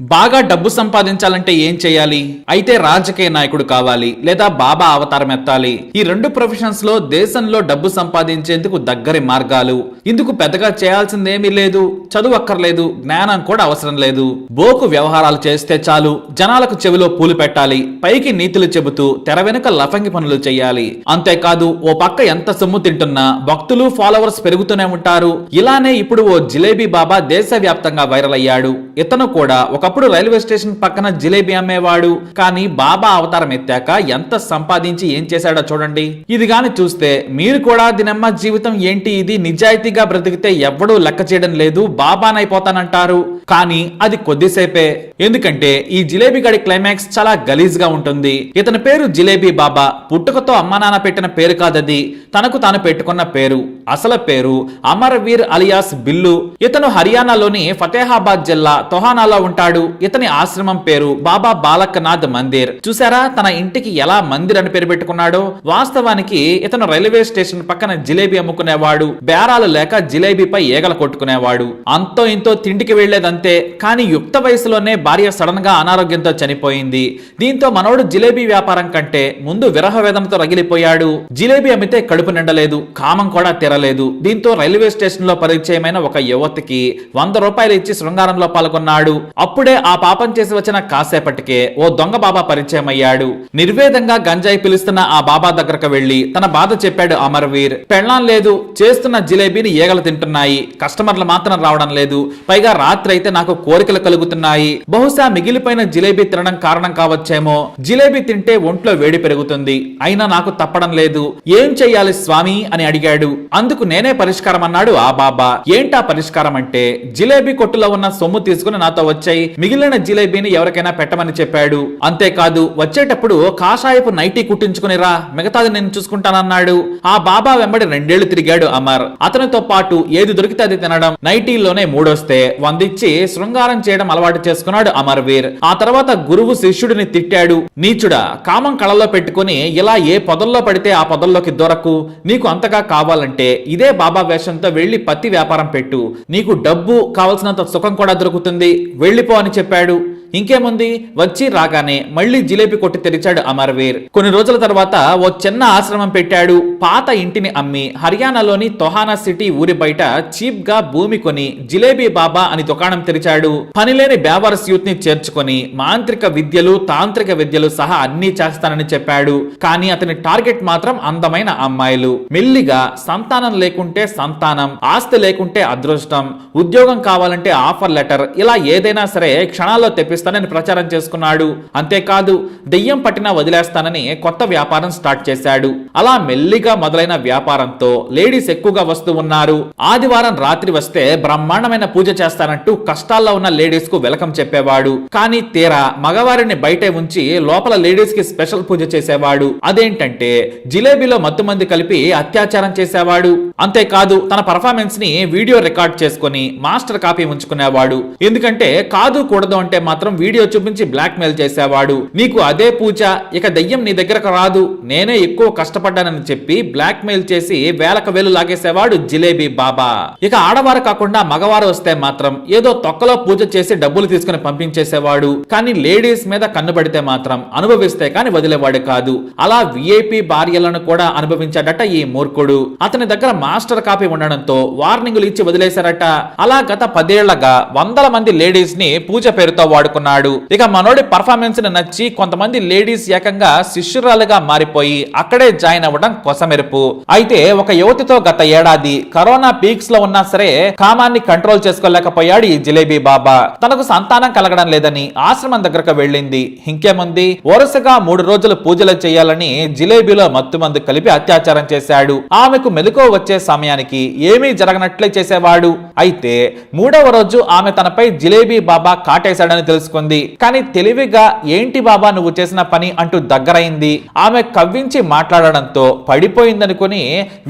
బాగా డబ్బు సంపాదించాలంటే ఏం చేయాలి? అయితే రాజకీయ నాయకుడు కావాలి లేదా బాబా అవతారం ఎత్తాలి. ఈ రెండు ప్రొఫెషన్స్లో దేశంలో డబ్బు సంపాదించేందుకు దగ్గరి మార్గాలు. ఇందుకు పెద్దగా చేయాల్సిందేమీ లేదు చదువు అక్కర్లేదు జ్ఞానం కూడా అవసరం లేదు. బోకు వ్యవహారాలు చేస్తే చాలు జనాలకు చెవిలో పూలు పెట్టాలి పైకి నీతులు చెబుతూ తెర వెనుక లఫంగి పనులు చేయాలి. అంతేకాదు ఓ పక్క ఎంత సొమ్ము తింటున్నా భక్తులు ఫాలోవర్స్ పెరుగుతూనే ఉంటారు. ఇలానే ఇప్పుడు ఓ జిలేబీ బాబా దేశవ్యాప్తంగా వైరల్ అయ్యాడు. ఇతను కూడా ఒక ఒకప్పుడు రైల్వే స్టేషన్ పక్కన జిలేబీ అమ్మేవాడు. కానీ బాబా అవతారం ఎత్తాక ఎంత సంపాదించి ఏం చేశాడో చూడండి. ఇది గాని చూస్తే మీరు కూడా దినమ్మ జీవితం ఏంటి? ఇది నిజాయితీగా బ్రతికితే ఎవ్వడూ లెక్క చేయడం లేదు. బాబానైపోతానంటారు. కానీ అది కొద్దిసేపే. ఎందుకంటే ఈ జిలేబీ గడి క్లైమాక్స్ చాలా గలీజ్గా ఉంటుంది. ఇతని పేరు జిలేబీ బాబా. పుట్టుకతో అమ్మా నాన్న పెట్టిన పేరు కాదది. తనకు తాను పెట్టుకున్న పేరు. అసలు పేరు అమరవీర్ అలియాస్ బిల్లు. ఇతను హర్యానాలోని ఫతేహాబాద్ జిల్లా తొహానాలో ఉంటాడు. ఇతని ఆశ్రమం పేరు బాబా బాలకనాథ్ మందిర్. చూసారా తన ఇంటికి ఎలా మందిర్ అని పేరు పెట్టుకున్నాడో? వాస్తవానికి ఇతను రైల్వే స్టేషన్ పక్కన జిలేబీ అమ్ముకునేవాడు. బేరాలు లేక జిలేబీపై ఈగలు కొట్టుకునేవాడు. అంతో ఇంతో తిండికి వెళ్ళేదంతే కానీ యుక్త వయసులోనే భార్య సడన్గా అనారోగ్యంతో చనిపోయింది. దీంతో మనోడు జిలేబీ వ్యాపారం కంటే ముందు విరహ వేదంతో రగిలిపోయాడు. జిలేబీ అమ్మితే కడుపు నిండలేదు కామం కూడా తెరలేదు. దీంతో రైల్వే స్టేషన్లో పరిచయమైన ఒక యువతికి వంద రూపాయలు ఇచ్చి శృంగారంలో పాల్గొన్నాడు. అప్పుడే ఆ పాపం చేసి వచ్చిన కాసేపటికే ఓ దొంగ బాబా పరిచయం అయ్యాడు నిర్వేదంగా గంజాయి పిలుస్తున్న ఆ బాబా దగ్గరకు వెళ్ళి తన బాధ చెప్పాడు అమర్వీర్. పెళ్ళం లేదు చేస్తున్న జిలేబీని ఈగలు తింటున్నాయి. కస్టమర్లు మాత్రం రావడం లేదు. పైగా రాత్రి అయితే నాకు కోరికలు కలుగుతున్నాయి బహుశా మిగిలిపోయిన జిలేబీ తినడం కారణం కావచ్చేమో. జిలేబీ తింటే ఒంట్లో వేడి పెరుగుతుంది. అయినా నాకు తప్పడం లేదు. ఏం చెయ్యాలి స్వామి? అని అడిగాడు. అందుకు నేనే పరిష్కారం అన్నాడు ఆ బాబా. ఏంటా పరిష్కారం అంటే? జిలేబీ కొట్టులో ఉన్న సొమ్ము తీసుకుని నాతో వచ్చాయి. మిగిలిన జిలేబీని ఎవరికైనా పెట్టమని చెప్పాడు. అంతేకాదు వచ్చేటప్పుడు కాషాయపు నైటీ కుట్టించుకుని రా. మిగతాది నేను చూసుకుంటానన్నాడు. ఆ బాబా వెంబడి రెండేళ్ళు తిరిగాడు అమర్. అతనితో పాటు ఏది దొరికితే అది తినడం. నైటీల్లోనే మూడొస్తే వందిచ్చి శృంగారం చేయడం అలవాటు చేసుకున్నాడు అమర్వీర్. ఆ తర్వాత గురువు శిష్యుడిని తిట్టాడు. నీచుడా కామం కళలో పెట్టుకుని ఇలా ఏ పొదల్లో పడితే ఆ పొదల్లోకి దొరకు. నీకు అంతగా కావాలంటే ఇదే బాబా వేషంతో వెళ్ళి పత్తి వ్యాపారం పెట్టు. నీకు డబ్బు కావలసినంత సుఖం కూడా దొరుకుతుంది. వెళ్ళిపో అని చెప్పాడు. ఇంకేముంది? వచ్చి రాగానే మళ్ళీ జిలేబీ కొట్టి తెరిచాడు అమర్వీర్. కొన్ని రోజుల తర్వాత ఓ చిన్న ఆశ్రమం పెట్టాడు. పాత ఇంటిని అమ్మి హర్యానాలోని తొహానా సిటీ ఊరి బయట చీప్గా భూమి కొని జిలేబీ బాబా అని దుకాణం తెరిచాడు. పనిలేని బ్యావర్స్ యూత్ని చేర్చుకొని మాంత్రిక విద్యలు తాంత్రిక విద్యలు సహా అన్ని చేస్తానని చెప్పాడు. కానీ అతని టార్గెట్ మాత్రం అందమైన అమ్మాయిలు. మెల్లిగా సంతానం లేకుంటే సంతానం ఆస్తి లేకుంటే అదృష్టం ఉద్యోగం కావాలంటే ఆఫర్ లెటర్ ఇలా ఏదైనా సరే క్షణాల్లో తెప్పిస్తానని ప్రచారం చేసుకున్నాడు. అంతేకాదు దెయ్యం పట్టినా వదిలేస్తానని కొత్త వ్యాపారం స్టార్ట్ చేశాడు. అలా మెల్లిగా మొదలైన వ్యాపారంతో లేడీస్ ఎక్కువగా వస్తూ ఉన్నారు. ఆదివారం రాత్రి వస్తే బ్రహ్మాండమైన పూజ చేస్తానంటూ కష్టాల్లో ఉన్న లేడీస్కు వెలకం చెప్పేవాడు. కానీ తీరా మగవారిని బయటే ఉంచి లోపల లేడీస్కి స్పెషల్ పూజ చేసేవాడు. అదేంటంటే జిలేబీలో మత్తుమంది కలిపి అత్యాచారం చేసేవాడు. అంతేకాదు తన పర్ఫార్మెన్స్ని వీడియో రికార్డ్ చేసుకుని మాస్టర్ కాపీ ఉంచుకునేవాడు. ఎందుకంటే కాదు కూడదు అంటే మాత్రం వీడియో చూపించి బ్లాక్ మెయిల్ చేసేవాడు. నీకు అదే పూజ ఇక దెయ్యం నీ దగ్గరకు రాదు. నేనే ఎక్కువ కష్టపడ్డానని చెప్పి బ్లాక్ మెయిల్ చేసి వేలకు వేలు లాగేసేవాడు జిలేబీ బాబా. ఇక ఆడవారు కాకుండా మగవారు వస్తే మాత్రం ఏదో తొక్కలో పూజ చేసి డబ్బులు తీసుకుని పంపించేసేవాడు. కానీ లేడీస్ మీద కన్నుబడితే మాత్రం అనుభవిస్తే కాని వదిలేవాడు కాదు. అలా విఐపి భార్యలను కూడా అనుభవించాడట ఈ మూర్ఖుడు. అతని దగ్గర మాస్టర్ కాపీ ఉండడంతో వార్నింగులు ఇచ్చి వదిలేశారట. అలా గత పదేళ్ళగా వందల మంది లేడీస్ని పూజ పేరుతో వాడుకున్నాడు. ఇక మనోడి పర్ఫార్మెన్స్ని నచ్చి కొంతమంది లేడీస్ ఏకంగా శిష్యురాలుగా మారిపోయి అక్కడే జాయిన్ అవ్వడం కొసమెరుపు. అయితే ఒక యువతితో గత ఏడాది కరోనా పీక్స్లో ఉన్నా సరే కామాన్ని కంట్రోల్ చేసుకోలేకపోయాడు ఈ జిలేబీ బాబా. తనకు సంతానం కలగడం లేదని ఆశ్రమం దగ్గరకు వెళ్ళింది. ఇంకేముంది? వరుసగా మూడు రోజులు పూజలు చేయాలని జిలేబీలో మత్తుమందు కలిపి అత్యాచారం చేశాడు. ఆమెకు మెలకువ వచ్చే సమయానికి ఏమీ జరగనట్లే చేసేవాడు. అయితే మూడవ రోజు ఆమె తనపై జిలేబీ బాబా కాటేశాడని తెలుసుకుంది. కానీ తెలివిగా ఏంటి బాబా నువ్వు చేసిన పని అంటూ దగ్గరైంది. ఆమె కవ్వించి మాట్లాడడంతో పడిపోయిందనుకుని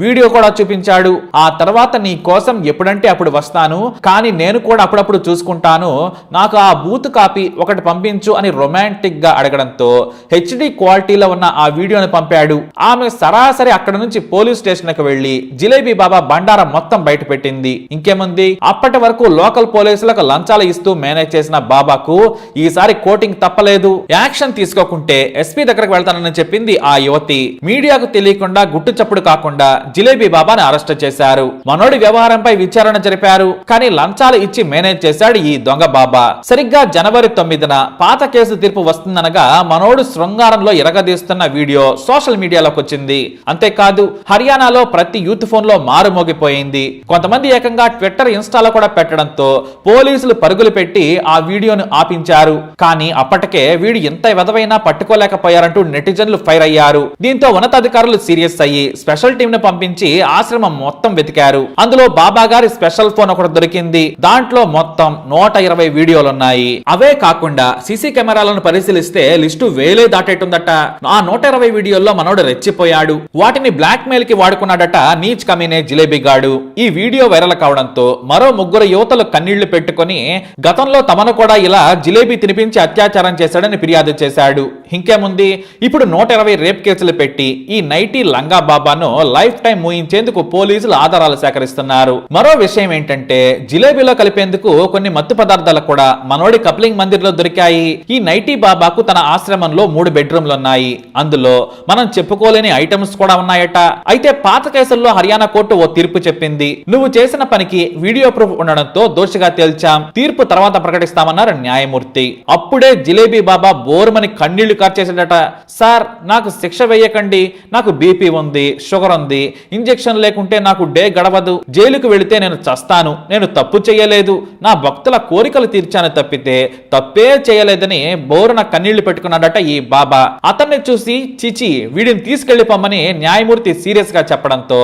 వీడియో కూడా చూపించాడు. ఆ తర్వాత నీ కోసం ఎప్పుడంటే అప్పుడు వస్తాను. కానీ నేను కూడా అప్పుడప్పుడు చూసుకుంటాను. నాకు ఆ బూత్ కాపీ ఒకటి పంపించు అని రొమాంటిక్గా అడగడంతో హెచ్డి క్వాలిటీలో ఉన్న ఆ వీడియోని పంపాడు. ఆమె సరాసరి అక్కడ నుంచి పోలీస్ స్టేషన్కు వెళ్ళి జిలేబీ బాబా బండారం మొత్తం బయట పెట్టింది. ఇంకేముంది? అప్పటి వరకు లోకల్ పోలీసులకు లంచాలు ఇస్తూ మేనేజ్ చేసిన బాబాకు ఈసారి కోటింగ్ తప్పలేదు. యాక్షన్ తీసుకోకుంటే ఎస్పీ దగ్గరకు వెళ్తానని చెప్పింది ఆ యువతి. మీడియాకు తెలియకుండా గుట్టు చప్పుడు కాకుండా జిలేబీ బాబాని అరెస్ట్ చేశారు. మనోడి వ్యవహారంపై విచారణ జరిపారు. కానీ లంచాలు ఇచ్చి మేనేజ్ చేశాడు ఈ దొంగ బాబా. సరిగ్గా జనవరి తొమ్మిదిన పాత కేసు తీర్పు వస్తుందనగా మనోడు శృంగారంలో ఎరగదీస్తున్న వీడియో సోషల్ మీడియాలోకి వచ్చింది అంతేకాదు హర్యానాలో ప్రతి యూత్ ఫోన్ లో మారుమోగిపోయింది. కొంతమంది ఏకంగా ట్విట్టర్ ఇన్స్టాలో కూడా పెట్టడంతో పోలీసులు పరుగులు పెట్టి ఆ వీడియోను ఆపించారు. కానీ అప్పటికే వీడు ఎంత విధవైనా పట్టుకోలేకపోయారంటూ నెటిజన్లు ఫైర్ అయ్యారు. దీంతో ఉన్నతాధికారులు సీరియస్ అయ్యి స్పెషల్ టీం ను పంపించి ఆశ్రమం మొత్తం వెతికారు. అందులో బాబా గారి స్పెషల్ ఫోన్ ఒకటి దొరికింది. దాంట్లో మొత్తం నూట ఇరవై వీడియోలున్నాయి. అవే కాకుండా సీసీ కెమెరాలను పరిశీలిస్తే లిస్టు వేలే దాటేటుందట. ఆ నూట ఇరవై వీడియోల్లో మనోడు రెచ్చిపోయాడు. వాటిని బ్లాక్ మెయిల్కి వాడుకున్నాడట నీచ్ కమీనే జిలేబీగాడు ఈ వీడియో వైరల్ కావడంతో మరో ముగ్గురు యువతలు కన్నీళ్ళు పెట్టుకుని గతంలో తమను కూడా ఇలా జిలేబీ తినిపించి అత్యాచారం చేశాడని ఫిర్యాదు చేశాడు. ఇంకేముంది? ఇప్పుడు నూట ఇరవై రేప్ కేసులు పెట్టి ఈ నైటీ లంగా బాబాను లైఫ్ టైం మూయించేందుకు పోలీసులు ఆధారాలు సేకరిస్తున్నారు. మరో విషయం ఏంటంటే జిలేబీలో కలిపేందుకు కొన్ని మత్తు పదార్థాలు కూడా మనోడి కప్లింగ్ మందిర్లో దొరికాయి. ఈ నైటీ బాబాకు తన ఆశ్రమంలో మూడు బెడ్రూమ్లు ఉన్నాయి. అందులో మనం చెప్పుకోలేని ఐటమ్స్ కూడా ఉన్నాయట. అయితే పాత కేసుల్లో హర్యానా కోర్టు ఓ తీర్పు చెప్పింది. నువ్వు చేసిన పనికి వీడియో ప్రూఫ్ ఉండడంతో దోషిగా తేల్చాం. తీర్పు తర్వాత ప్రకటిస్తామన్నారు న్యాయమూర్తి. అప్పుడే జిలేబీ బాబా బోరుమని కన్నీళ్ళు కార్చేసాడట సార్ నాకు శిక్ష వేయకండి. నాకు బీపీ ఉంది షుగర్ ఉంది. ఇంజెక్షన్ లేకుంటే నాకు డే గడవదు. జైలుకు వెళితే నేను చస్తాను. నేను తప్పు చేయలేదు. నా భక్తుల కోరికలు తీర్చాను తప్పితే తప్పే చేయలేదని బోరున కన్నీళ్ళు పెట్టుకున్నాడట ఈ బాబా. అతన్ని చూసి చిచి వీడిని తీసుకెళ్ళిపోమని న్యాయమూర్తి సీరియస్గా చెప్పడంతో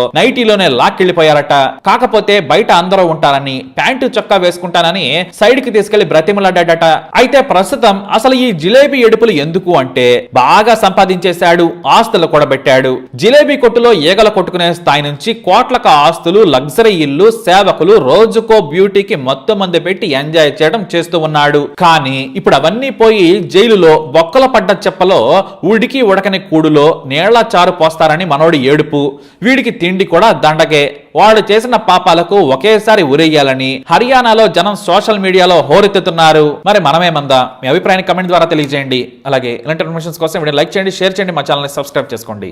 నైటీలోనే లాక్కెళ్ళిపోయారట కాకపోతే బయట అందరూ ఉంటారని ప్యాంటు చొక్కా వేసుకుంటానని సైడ్కి తీసుకెళ్ళి బ్రతిమలాడాడట. అయితే ప్రస్తుతం అసలు ఈ జిలేబీ ఎడుపులు ఎందుకు అంటే బాగా సంపాదించేశాడు ఆస్తులు కూడా పెట్టాడు జిలేబీ కొట్టులో ఈగల కొట్టుకునే స్థాయి నుంచి కోట్లకు ఆస్తులు లగ్జరీ ఇల్లు సేవకులు రోజుకో బ్యూటీకి మొత్తం మంది పెట్టి ఎంజాయ్ చేయడం చేస్తూ ఉన్నాడు. కానీ ఇప్పుడు అవన్నీ పోయి జైలులో బొక్కల పడ్డ చెప్పలో ఉడికి ఉడకని కూడులో నీళ్ళ చారు పోస్తారని మనోడి ఏడుపు. వీడికి తిండి కూడా దండగే వాడు చేసిన పాపాలకు ఒకేసారి ఉరేయాలని హర్యానాలో జనం సోషల్ మీడియాలో హోరెత్తుతున్నారు. మరి మనమేమందా? మీ అభిప్రాయాన్ని కమెంట్ ద్వారా తెలియజేయండి. అలాగే ఇలాంటి ఇన్ఫర్మేషన్స్ కోసం వీడియో లైక్ చేయండి షేర్ చేయండి మా ఛానల్ని సబ్స్క్రైబ్ చేసుకోండి.